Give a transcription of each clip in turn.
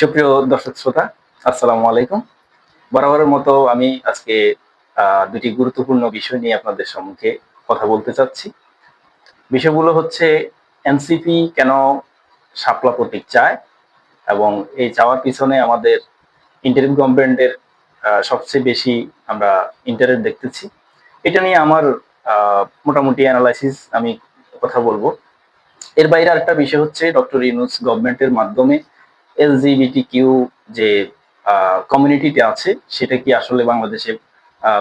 সুপ্রিয় দর্শক শ্রোতা, আসসালামু আলাইকুম। বরাবরের মতো আমি আজকে দুটি গুরুত্বপূর্ণ বিষয় নিয়ে আপনাদের সম্মুখে কথা বলতে চাচ্ছি। বিষয়গুলো হচ্ছে, এনসিপি কেন শাপলা প্রতীক চায় এবং এই চাওয়ার পিছনে আমাদের ইন্টারিম গভর্নমেন্টের সবচেয়ে বেশি আমরা ইন্টারেস্ট দেখতেছি। এটা নিয়ে আমার মোটামুটি অ্যানালাইসিস আমি কথা বলব। এর বাইরে আরেকটা বিষয় হচ্ছে ডক্টর ইউনুস গভর্নমেন্টের মাধ্যমে এলজিবিটি কিউ যে কমিউনিটিটা আছে, সেটা কি আসলে বাংলাদেশে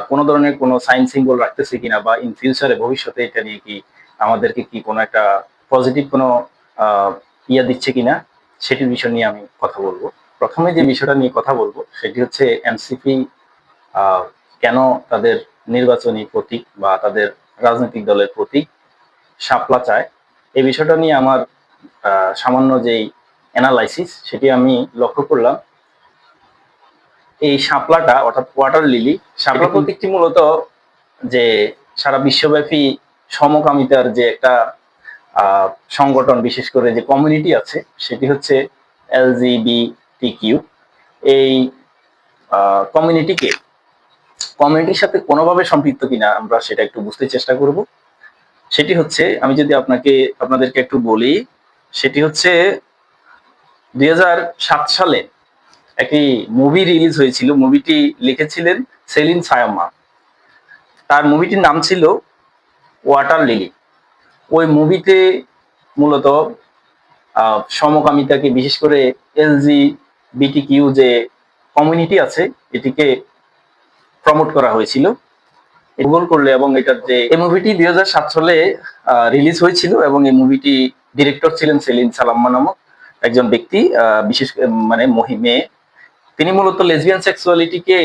কোনো ধরনের কোনো সাইন সিম্বল রাখতেছে কিনা বা ইন ফিউচারে ভবিষ্যতে এটা নিয়ে কি আমাদেরকে কি কোনো একটা পজিটিভ কোনো ইয়া দিচ্ছে কিনা, সেটির বিষয় নিয়ে আমি কথা বলব। প্রথমে যে বিষয়টা নিয়ে কথা বলব, সেটি হচ্ছে এনসিপি কেন তাদের নির্বাচনী প্রতীক বা তাদের রাজনৈতিক দলের প্রতীক শাপলা চায়। এই বিষয়টা নিয়ে আমার সামান্য যেই অ্যানালাইসিস সেটি আমি লক্ষ্য করলাম। এই শাপলাটা অর্থাৎ ওয়াটার লিলি শাপলা প্রতীকটি মূলত যে সারা বিশ্বব্যাপী সমকামিতার যে একটা সংগঠন বিশেষ করে যে কমিউনিটি আছে সেটি হচ্ছে এলজিবিটি কিউ এই কমিউনিটিকে কমিউনিটির সাথে কোনোভাবে সম্পৃক্ত কিনা আমরা সেটা একটু বুঝতে চেষ্টা করব। সেটি হচ্ছে আমি যদি আপনাকে আপনাদেরকে একটু বলি সেটি হচ্ছে দুই হাজার সাত সালে একটি মুভি রিলিজ হয়েছিল। মুভিটি লিখেছিলেন সেলিন সায়াম্মা তার মুভিটির নাম ছিল ওয়াটার লিলি ওই মুভিতে মূলত সমকামিতাকে, বিশেষ করে এলজি বিটি কিউ যে কমিউনিটি আছে, এটিকে প্রমোট করা হয়েছিল। গুগল করলে এবং এটার যে, এই মুভিটি দুই হাজার সাত সালে রিলিজ হয়েছিল এবং এই মুভিটি ডিরেক্টর ছিলেন সেলিন সালাম্মা নামক। একজন ব্যক্তি বিশেষ মানে মহি, মেয়ে। তিনি মূলত লেসবিয়ান সেক্সুয়ালিটিকে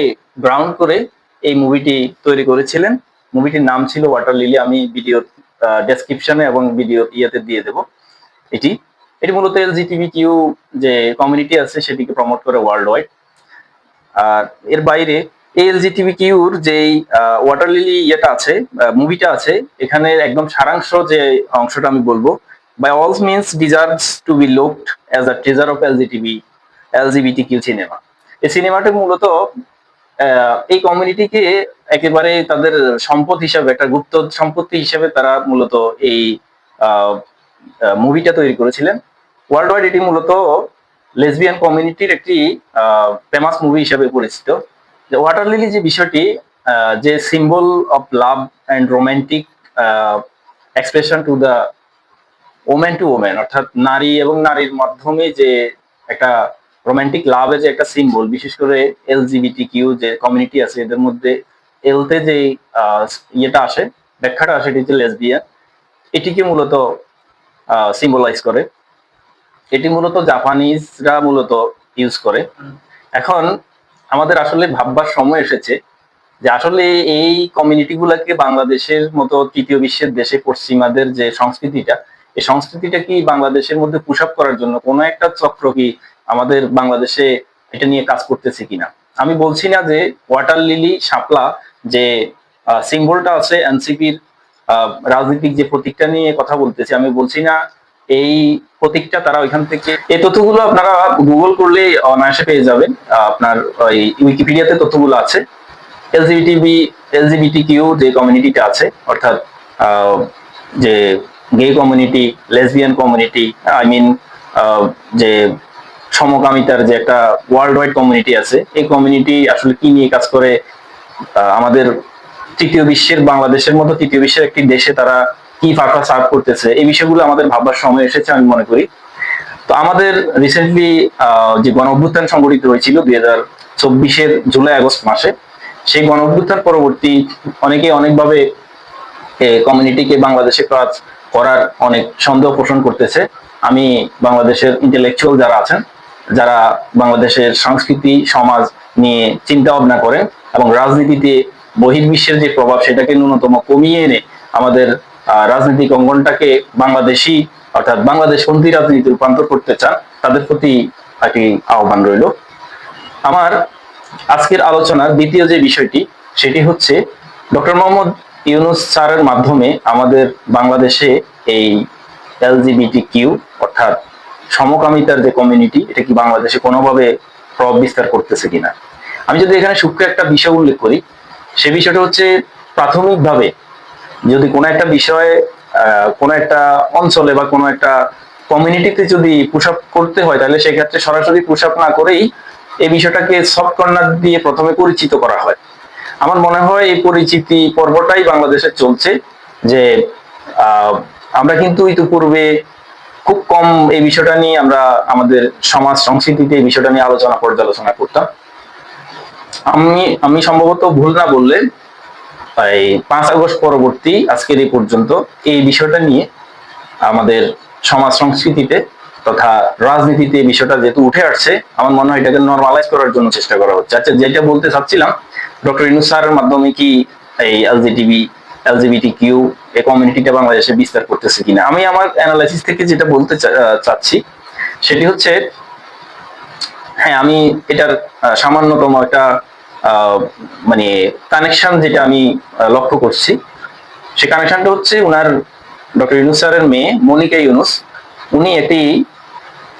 গ্রাউন্ড করে এই মুভিটি তৈরি করেছিলেন। মুভিটির নাম ছিল ওয়াটার লিলি আমি ভিডিও ডেসক্রিপশনে এবং ভিডিও ইয়েতে দিয়ে দেব এটি। এটি মূলত এলজিটিভি কিউ যে কমিউনিটি আছে, সেটিকে প্রমোট করে ওয়ার্ল্ড ওয়াইড আর এর বাইরে এলজিটিভি কিউর যেই ওয়াটার লিলি ইয়েটা আছে মুভিটা আছে এখানে একদম সারাংশ যে অংশটা আমি বলব by all means deserves to be looked as a treasure of L G T V L G B T Q cinema এই সিনেমাটা মূলত এই কমিউনিটিকে একেবারে তাদের সম্পদ হিসাবে, একটা গুপ্ত সম্পত্তি হিসাবে তারা মূলত এই মুভিটা তৈরি করেছিলেন। ওয়ার্ল্ড ওয়াইড এটি মূলত লেসবিয়ান কমিউনিটির একটি ফেমাস মুভি হিসেবে পরিচিত। ওয়াটার লিলি যে বিষয়টি যে symbol of love and romantic expression to the women to women অর্থাৎ নারী এবং নারীর মাধ্যমে যে একটা রোমান্টিক লাভে যে একটা সিম্বল বিশেষ করে এলজিবিটি কিউ যে কমিউনিটি আছে, এদের মধ্যে এলতে যে ইয়েটা আসে, ব্যাখ্যাটা আসে, এটি হচ্ছে লেসবিয়ান এটিকে মূলত সিম্বলাইজ করে। এটি মূলত জাপানিজরা মূলত ইউজ করে। এখন আমাদের আসলে ভাববার সময় এসেছে যে আসলে এই কমিউনিটি গুলাকে বাংলাদেশের মতো তৃতীয় বিশ্বের দেশে পশ্চিমাদের যে সংস্কৃতিটা এই সংস্কৃতিটা কি বাংলাদেশের মধ্যে পুশ আপ করার জন্য কোনো একটা চক্র কি আমাদের বাংলাদেশে এটা নিয়ে কাজ করতেছে কিনা? আমি বলছি না যে ওয়াটার লিলি শাপলা যে সিম্বলটা আছে এনসিপির রাজনৈতিক যে প্রতীকটা নিয়ে কথা বলতেছি, আমি বলছি না এই প্রতীকটা তারা ওইখান থেকে এই তথ্যগুলো আপনারা গুগল করলে অনায়াসে পেয়ে যাবেন আপনার ওই উইকিপিডিয়াতে তথ্যগুলো আছে। এলজিবিটিবি এলজিবিটি কিউ যে কমিউনিটিটা আছে, অর্থাৎ যে gay community lesbian community I mean যে সমকামিতার যে একটা ওয়ার্ল্ড ওয়াইড কমিউনিটি আছে, এই কমিউনিটি আসলে কি নিয়ে কাজ করে আমাদের তৃতীয় বিশ্বের, বাংলাদেশের মতো তৃতীয় বিশ্বের একটি দেশে তারা কি ফাঁকা সার্ভ করতেছে, এই বিষয়গুলো আমাদের ভাববার সময় এসেছে আমি মনে করি। তো আমাদের রিসেন্টলি যে গণ অভ্যুত্থান সংগঠিত হয়েছিল দুই হাজার চব্বিশের জুলাই আগস্ট মাসে, সেই গণ অভ্যুত্থান পরবর্তী অনেকে অনেকভাবে কমিউনিটিকে বাংলাদেশে কাজ করার অনেক সন্দেহ পোষণ করতেছে। আমি বাংলাদেশের ইন্টেলেকচুয়াল যারা আছেন, যারা বাংলাদেশের সংস্কৃতি, সমাজ নিয়ে চিন্তা ভাবনা করেন এবং রাজনীতিতে বহির্বিশ্বের যে প্রভাব সেটাকে ন্যূনতম কমিয়ে এনে আমাদের রাজনৈতিক অঙ্গনটাকে বাংলাদেশি অর্থাৎ বাংলাদেশ পন্থী রাজনীতি রূপান্তর করতে চান, তাদের প্রতি একটি আহ্বান রইল। আমার আজকের আলোচনার দ্বিতীয় যে বিষয়টি, সেটি হচ্ছে ডক্টর মোহাম্মদ ইউনুস স্যারের মাধ্যমে আমাদের বাংলাদেশে এই এলজিবিটি কিউ অর্থাৎ সমকামিতার যে কমিউনিটি এটা কি বাংলাদেশে কোনোভাবে প্রভাব বিস্তার করতেছে কিনা? আমি যদি এখানে সূক্ষ্ম একটা বিষয় উল্লেখ করি, সে বিষয়টা হচ্ছে প্রাথমিকভাবে যদি কোনো একটা বিষয়ে কোনো একটা অঞ্চলে বা কোনো একটা কমিউনিটিতে যদি পুশ আপ করতে হয়, তাহলে সেক্ষেত্রে সরাসরি পুশ আপ না করেই এই বিষয়টাকে সফট কর্নার দিয়ে প্রথমে পরিচিত করা হয়। আমার মনে হয় এই পরিচিতি পর্বটাই বাংলাদেশে চলছে যে আমরা কিন্তু ইতিপূর্বে খুব কম এই বিষয়টা নিয়ে আমরা আমাদের সমাজ সংস্কৃতিতে এই বিষয়টা নিয়ে আলোচনা পর্যালোচনা করতাম। আমি আমি সম্ভবত ভুল না বললে, এই পাঁচ আগস্ট পরবর্তী আজকের এই পর্যন্ত এই বিষয়টা নিয়ে আমাদের সমাজ সংস্কৃতিতে তথা রাজনীতিতে বিষয়টা যেহেতু উঠে আসছে, আমার মনে হয় এটাকে নর্মালাইজ করার জন্য চেষ্টা করা হচ্ছে। আচ্ছা যেটা বলতে চাচ্ছিলাম, ডক্টর ইনু স্যারের মাধ্যমে কি এই এলজিটিভি এলজিবিটি কিউ এই কমিউনিটিটা বাংলাদেশে বিস্তার করতেছে কিনা? আমি আমার অ্যানালাইসিস থেকে যেটা বলতে চাচ্ছি, সেটি হচ্ছে হ্যাঁ আমি এটার সামান্যতম একটা মানে কানেকশন যেটা আমি লক্ষ্য করছি, সে কানেকশনটা হচ্ছে ওনার ডক্টর ইউনুস স্যারের মেয়ে মনিকা ইউনুস। উনি একটি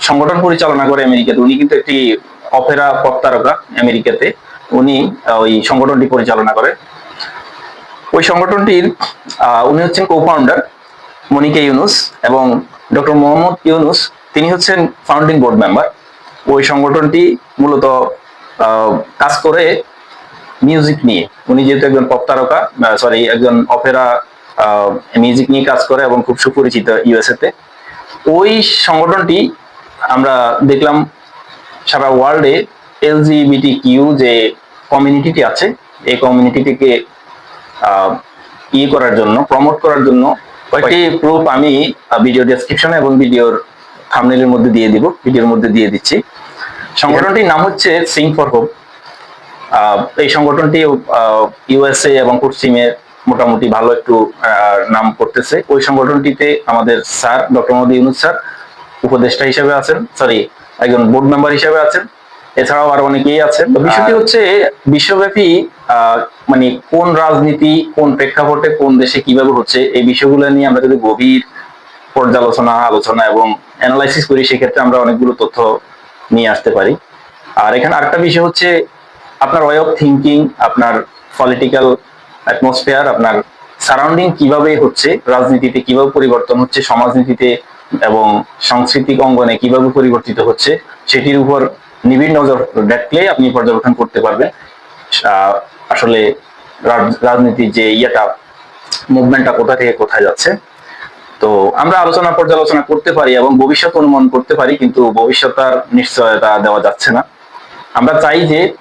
সংগঠন পরিচালনা করে আমেরিকাতে। উনি কিন্তু একটি অপেরা পপ আমেরিকাতে। উনি ওই সংগঠনটি পরিচালনা করে। ওই সংগঠনটির উনি হচ্ছেন কো ফাউন্ডার মনিকা ইউনুস এবং ডক্টর মোহাম্মদ ইউনুস। তিনি হচ্ছেন ফাউন্ডিং বোর্ড মেম্বার ওই সংগঠনটি মূলত কাজ করে মিউজিক নিয়ে। উনি যেহেতু একজন পপ সরি একজন অপেরা মিউজিক নিয়ে কাজ করে এবং খুব সুপরিচিত ইউএসএ তে। ওই সংগঠনটি আমরা দেখলাম সারা ওয়ার্ল্ডে এলজিবিটি কিউ যে কমিউনিটিটি আছে এই কমিউনিটিটিকে ই করার জন্য প্রমোট করার জন্য কয়েকটি প্রুফ আমি ভিডিও ডেসক্রিপশনে এবং ভিডিওর থামনেলের মধ্যে দিয়ে দিব ভিডিওর মধ্যে দিয়ে দিচ্ছি। সংগঠনটির নাম হচ্ছে সিং ফর হোপ এই সংগঠনটি ইউএসএ এবং পশ্চিমে মোটামুটি ভালো একটু আহ, নাম করতেছে। ওই সংগঠনটিতে আমাদের স্যার ডক্টর মোদী ইউনুস স্যার উপদেষ্টা হিসেবে আছেন সরি একজন বোর্ড মেম্বার হিসেবে আছেন। এছাড়াও আরও অনেকেই আছেন। তো বিষয়টি হচ্ছে বিশ্বব্যাপী মানে কোন রাজনীতি কোন প্রেক্ষাপটে কোন দেশে কীভাবে হচ্ছে এই বিষয়গুলো নিয়ে আমরা যদি গভীর পর্যালোচনা আলোচনা এবং অ্যানালাইসিস করি সেক্ষেত্রে আমরা অনেকগুলো তথ্য নিয়ে আসতে পারি। আর এখানে আরেকটা বিষয় হচ্ছে আপনার ওয়ে অফ থিঙ্কিং আপনার পলিটিক্যাল অ্যাটমসফিয়ার আপনার সারাউন্ডিং কীভাবে হচ্ছে রাজনীতিতে কীভাবে পরিবর্তন হচ্ছে সমাজনীতিতে এবং সাংস্কৃতিক অঙ্গনে কীভাবে পরিবর্তিত হচ্ছে, সেটির উপর নিবিড় নজর রাখলে আপনি পর্যবেক্ষণ করতে পারবেন। আসলে রাজ- রাজনীতির যে ইয়েটা মুভমেন্টটা কোথা থেকে কোথায় যাচ্ছে। তো আমরা আলোচনা পর্যালোচনা করতে পারি এবং ভবিষ্যৎ অনুমান করতে পারি, কিন্তু ভবিষ্যৎ নিশ্চয়তা দেওয়া যাচ্ছে না। আমরা চাই যে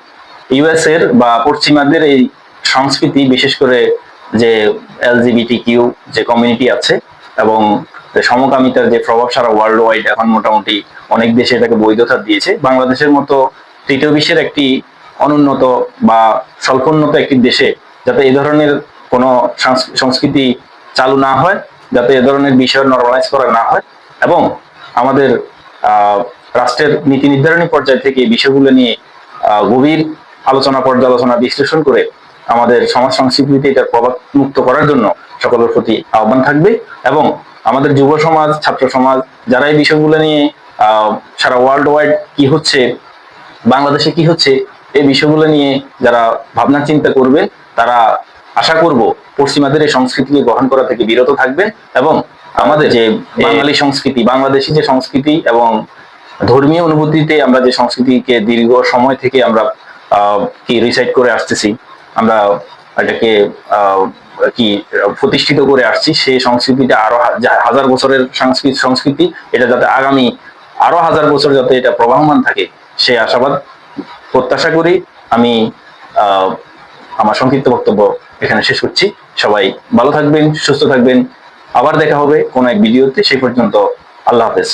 ইউএস এর বা পশ্চিমাদের এই সংস্কৃতি, বিশেষ করে যে এলজিবিটি কিউ যে কমিউনিটি আছে এবং সমকামিতার যে প্রভাব সারা ওয়ার্ল্ড ওয়াইড এখন মোটামুটি অনেক দেশে এটাকে বৈধতা দিয়েছে। বাংলাদেশের মতো তৃতীয় বিশ্বের একটি অনুন্নত বা স্বল্পোন্নত একটি দেশে যাতে এই ধরনের কোনো সংস্কৃতি চালু না হয়, যাতে এ ধরনের বিষয় নর্মালাইজ করা না হয় এবং আমাদের রাষ্ট্রের নীতি নির্ধারণী পর্যায় থেকে বিষয়গুলো নিয়ে গভীর আলোচনা, পর্যালোচনা, বিশ্লেষণ করে আমাদের সমাজ সংস্কৃতিতে এটার প্রভাব মুক্ত করার জন্য সকলের প্রতি আহ্বান থাকবে এবং আমাদের যুব সমাজ, ছাত্র সমাজ, যারা এই বিষয়গুলো নিয়ে সারা ওয়ার্ল্ড ওয়াইড কি হচ্ছে, বাংলাদেশে কি হচ্ছে, এই বিষয়গুলো নিয়ে যারা ভাবনা চিন্তা করবে, তারা আশা করব পশ্চিমাদের এই সংস্কৃতিকে গ্রহণ করা থেকে বিরত থাকবে এবং আমাদের যে বাঙালি সংস্কৃতি, বাংলাদেশি যে সংস্কৃতি এবং ধর্মীয় অনুভূতিতে আমরা যে সংস্কৃতিকে দীর্ঘ সময় থেকে আমরা কি রিসাইড করে আসতেছি, আমরা এটাকে কি, প্রতিষ্ঠিত করে আসছি, সেই সংস্কৃতিটা আরও হাজার বছরের সংস্কৃতি সংস্কৃতি, এটা যাতে আগামী আরও হাজার বছর যাতে এটা প্রবাহমান থাকে, সে আশাবাদ, প্রত্যাশা করি। আমি আমার সংক্ষিপ্ত বক্তব্য এখানে শেষ করছি। সবাই ভালো থাকবেন, সুস্থ থাকবেন। আবার দেখা হবে কোন এক ভিডিওতে, সেই পর্যন্ত আল্লাহ হাফেজ।